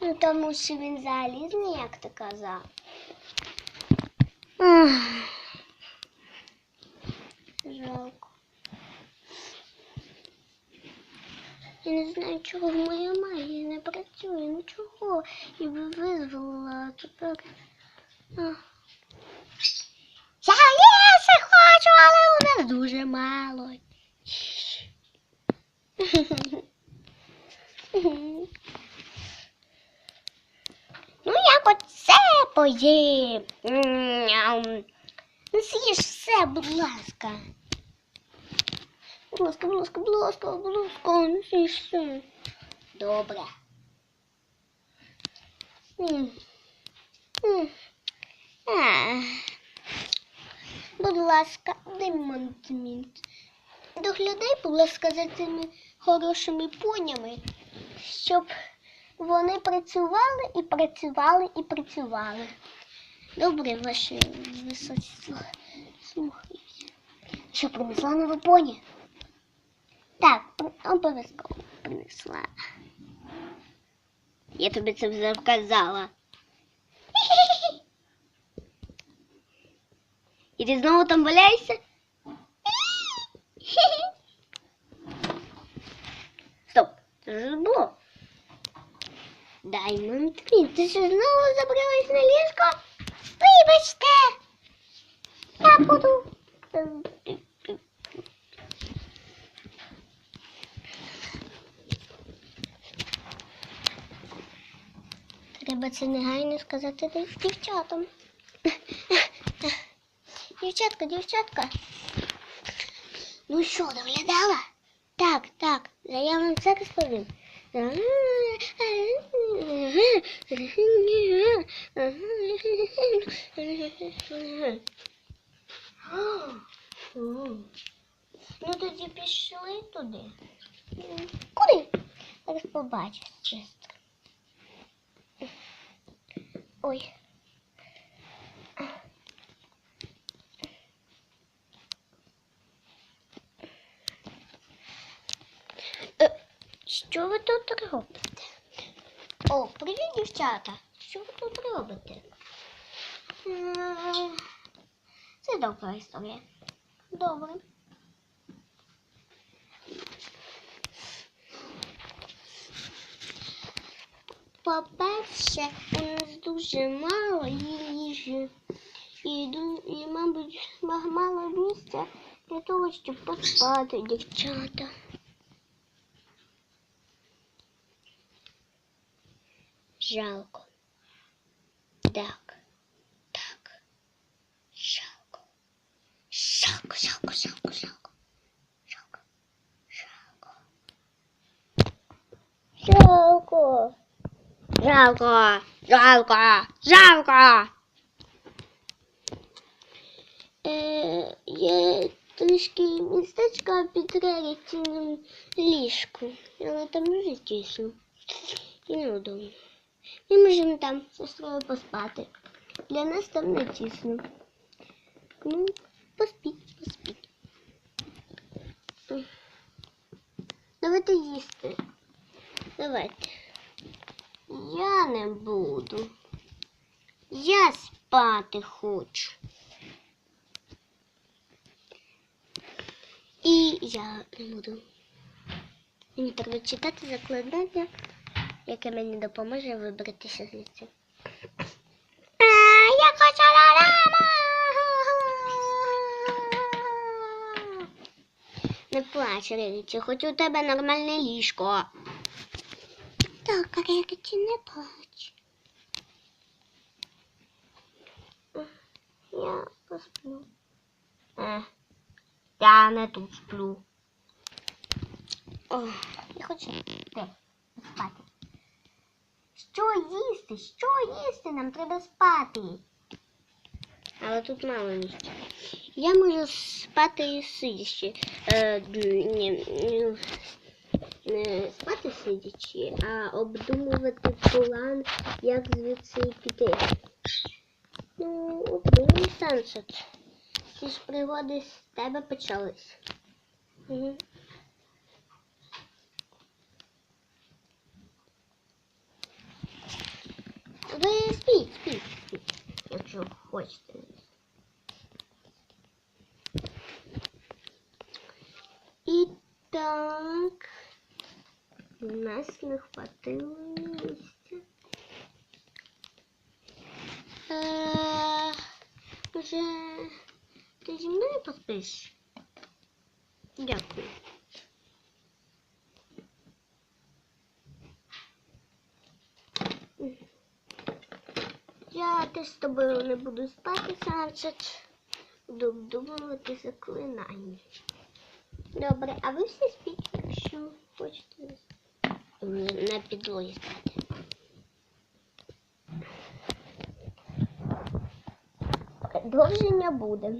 Ну, тому що він залізний, як ти казав. Ах. Жалко. Я не знаю, чого моя магія не працює, ну чого? Я би визволила, тепер. Ах. Я їсти хочу, але у нас дуже мало. Ну, я хоч це поїм. Ну, з'їж все, будь ласка. Будь ласка, будь ласка, будь ласка, будь ласка, ну з'їж все. Добре. Будь ласка, демонтмінт. Доглядай, будь ласка, за цими хорошими понями, щоб вони працювали і працювали і працювали. Добре, ваше височество. Слухаюся. Що принесла нове поні? Так, обов'язково принесла. Я тобі це вже вказала. І ти знову там валяєшся? Стоп, це ж було. Даймонд Квін, ти що знову забралась на ліжко? Вибачте. Я буду. Треба це негайно сказати дів- дівчатам. Дівчатка, дівчатка. Ну що, доглядала? Так, так, я вам все розповім. Ну тоді пішли туди. Куди? Зараз побачиш, сестра. Ой. Е, Що ви тут робите? О, привіт, дівчата. Що ви тут робите? Це добра історія. Добре. По-перше, у нас дуже мало їжі. І, і, мабуть, мало місця для того, щоб поспати, дівчата. Жалко. Так. Так. Жалко. Жалко, жалко, жалко, жалко. Жалко. Жалко. Жалко. Жалко. Жалко. Е, є трішки містечка під реліктівним ліжку, але там дуже тісно і неудобно. Ми можемо там сестрою поспати. Для нас там не тісно. Ну, поспіть, поспіть. Давайте їсти. Давайте. Я не буду. Я спати хочу. І я не буду. Мені треба читати закладання, яке мені допоможе вибратися звідси. Я хочу рама! Не плач, Реріці, хоч у тебе нормальне ліжко. Так, Реріці, не плач. Я посплю. Е, я не тут сплю. О, я хочу спати. Що їсти? Що їсти? Нам треба спати. Але тут мало місця. Я можу спати сидячи. Е, ні, ні, не спати сидячи, а обдумувати план, як звідси піти. Ну, обдумуй Сансет. Ці ж пригоди з тебе почались. Угу. Хочете. І. У нас не хватило місця. Може, ти зі мною? Дякую. Я теж з тобою не буду спати, значить буду обдумувати заклинання. Добре, а ви всі спіть, якщо хочете на підлозі спати. Продовження буде.